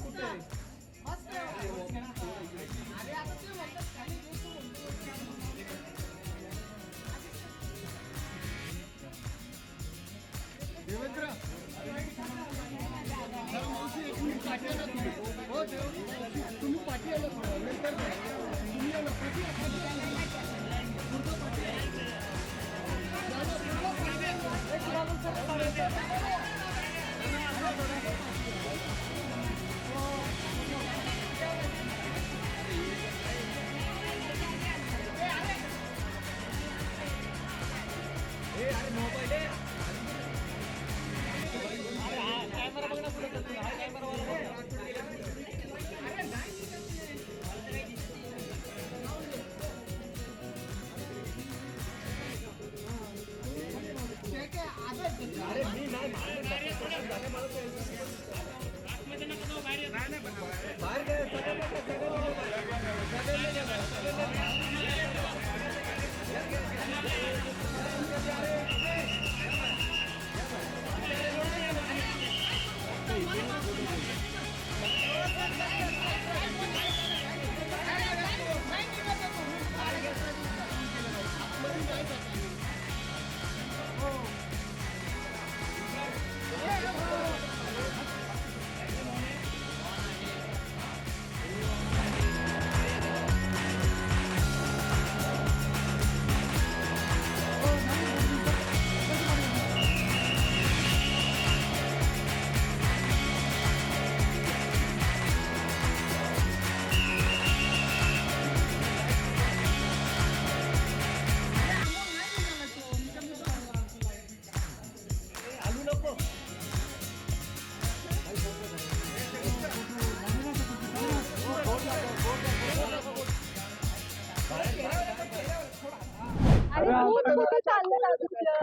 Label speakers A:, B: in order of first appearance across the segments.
A: कुठे अरे आता ते म्हणतात काही
B: देवेंद्र मावशी एक मिनिट पाठी आला तुम्ही हो देव तुम्ही पाठी आला तुम्ही आला Bye.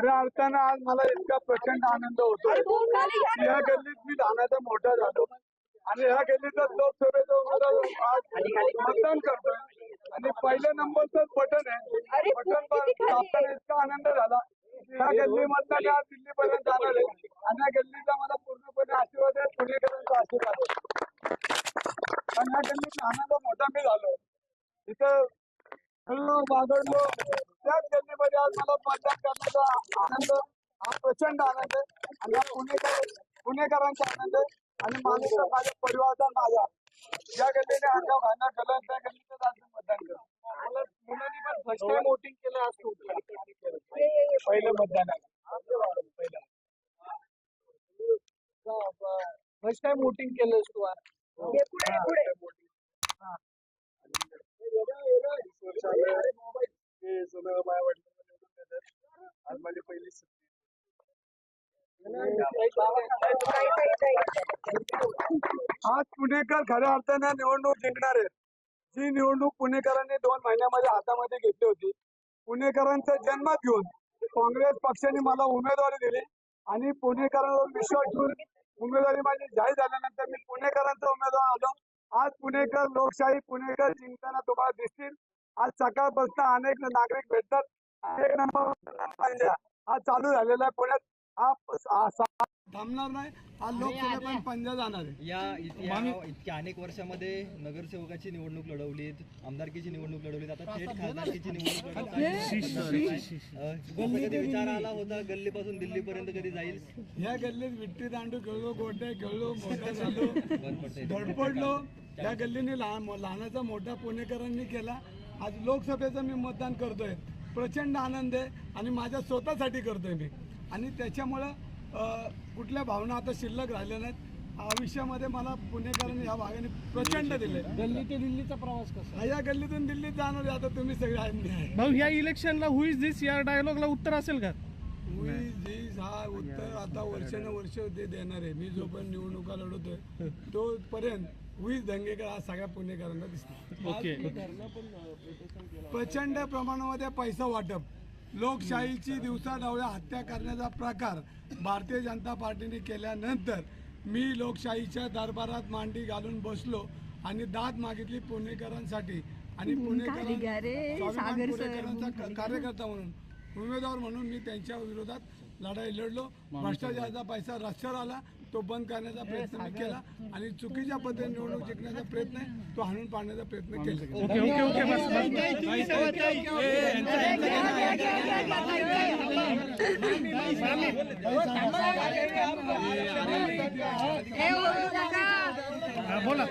C: खऱ्या अर्थानं आज मला इतका प्रचंड आनंद
A: ना.
C: या गल्लीत मी लहानाचा मोठा झालो. आणि ह्या गल्लीतच लोकसभेचा उमेदवार आज मतदान करतोय. आणि पहिल्या नंबरचं बटन आहे. बटन दाबताना. इतका आनंद झाला. ह्या गल्लीमधनं मी आज दिल्लीपर्यंत जाणार आहे. आणि या गल्लीचा मला पूर्णपणे आशीर्वाद आहे. पुणेकरांचा आशीर्वाद आहे. आणि ह्या गल्लीत लहानाचा मोठा मी झालो. इथं बागडलो त्याच गल्लीमध्ये आज मला मतदान करण्याचा आनंद हा प्रचंड आनंद आहे आणि हा पुणेकर पुणेकरांचा आनंद आहे आणि माझा माझ्या परिवाराचा माझा ज्या गल्लीने अंगा भांडा केलं त्या गल्लीतच आज मतदान करतो मला मुलांनी पण फर्स्ट टाइम वोटिंग केलं आज तू
A: ये, ये, ये.
C: पहिलं मतदान पहिलं फर्स्ट टाइम वोटिंग केलं तू आज
A: ये पुढे,
C: माझी पहिली. आज पुणेकर खऱ्या अर्थाने निवडणूक जिंकणार आहेत. जी निवडणूक पुणेकरांनी दोन महिन्यामध्ये हातामध्ये घेतली होती. पुणेकरांचा जन्म घेऊन काँग्रेस पक्षाने मला उमेदवारी दिली आणि पुणेकरांवर विश्वास ठेवून उमेदवारी माझी जाहीर झाल्यानंतर मी पुणेकरांचा उमेदवार आलो. आज पुणेकर लोकशाही पुणेकर जिंकताना तुम्हाला दिसतील. आज सकाळपासून अनेक नागरिक भेटतात. अनेक नंबर आज चालू झालेला आहे पुण्यात. थांबणार नाही. आज लोकसभा पंजा जाणार आहे.
B: या इत- या इतक्या अनेक वर्षामध्ये नगरसेवकाची निवडणूक लढवली आमदारकीची निवडणूक लढवली आता थेट खासदारकीची निवडणूक विचार आला होता गल्लीपासून दिल्लीपर्यंत कधी जाईल?
C: या गल्लीत विट्टी दांडू खेळलो गोट्या खेळलो मोठा झालो. धडपडलो. या गल्लीने लहान लहानाचा मोठा पुणेकरांनी केला. आज लोकसभेचं मी मतदान करतोय. प्रचंड आनंद आहे आणि माझ्या स्वतःसाठी करतोय मी. आणि त्याच्यामुळं कुठल्या भावना आता शिल्लक राहिल्या नाहीत. आयुष्यामध्ये मला पुणेकरांनी या भागाने प्रचंड दिले
D: दिल्ली ते दिल्लीचा प्रवास कसा?
C: हा, या गल्लीतून दिल्लीत जाणार आता तुम्ही सगळे
D: भाऊ ह्या इलेक्शनला हुईज दिस या डायलॉगला उत्तर असेल का?
C: मी जी हा उत्तर आता वर्षानुवर्ष ते देणार आहे. मी जोपर्यंत निवडणुका लढवतोय तोपर्यंत वीज दंगेकर हा सगळ्या पुणेकरांना दिसणार
D: ओके.
C: प्रचंड प्रमाणामध्ये पैसा वाटप. लोकशाहीची दिवसाढवळ्या हत्या करण्याचा प्रकार भारतीय जनता पार्टीने केल्यानंतर मी लोकशाहीच्या दरबारात मांडी घालून बसलो आणि दाद मागितली पुणेकरांसाठी. आणि पुणेकरांचा कार्यकर्ता म्हणून. उमेदवार म्हणून मी त्यांच्या विरोधात लढाई लढलो. भ्रष्टाचाराचा पैसा रस्त्यावर आला. तो बंद करण्याचा प्रयत्न मी केला आणि चुकीच्या पद्धतीने निवडणूक जिंकण्याचा प्रयत्न आहे तो हाणून पाडण्याचा प्रयत्न केला.
D: ओके ओके ओके बस बस
A: ए, ओरडू नका.
D: बोला.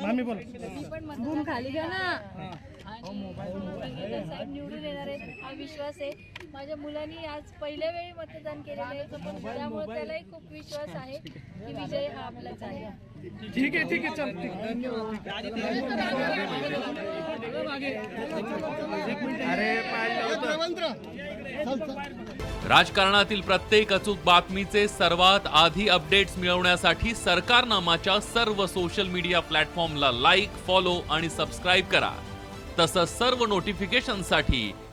D: मामी बोला.
A: बूम खाली घ्या ना.
E: साहेब निवडून येणार आहेत. हा विश्वास आहे. माझ्या मुलांनी आज पहिल्या वेळी मतदान केलेलं आहे त्यामुळे त्यालाही खूप विश्वास आहे की विजय हा आपलाच आहे.
D: ठीक आहे ठीक आहे.
F: राजकारणातील प्रत्येक अचूक बातमीचे सर्वात आधी अपडेट्स मिळवण्यासाठी सरकारनामाच्या सर्व सोशल मीडिया प्लॅटफॉर्मला लाईक फॉलो आणि सबस्क्राईब करा. तसंच सर्व नोटिफिकेशनसाठी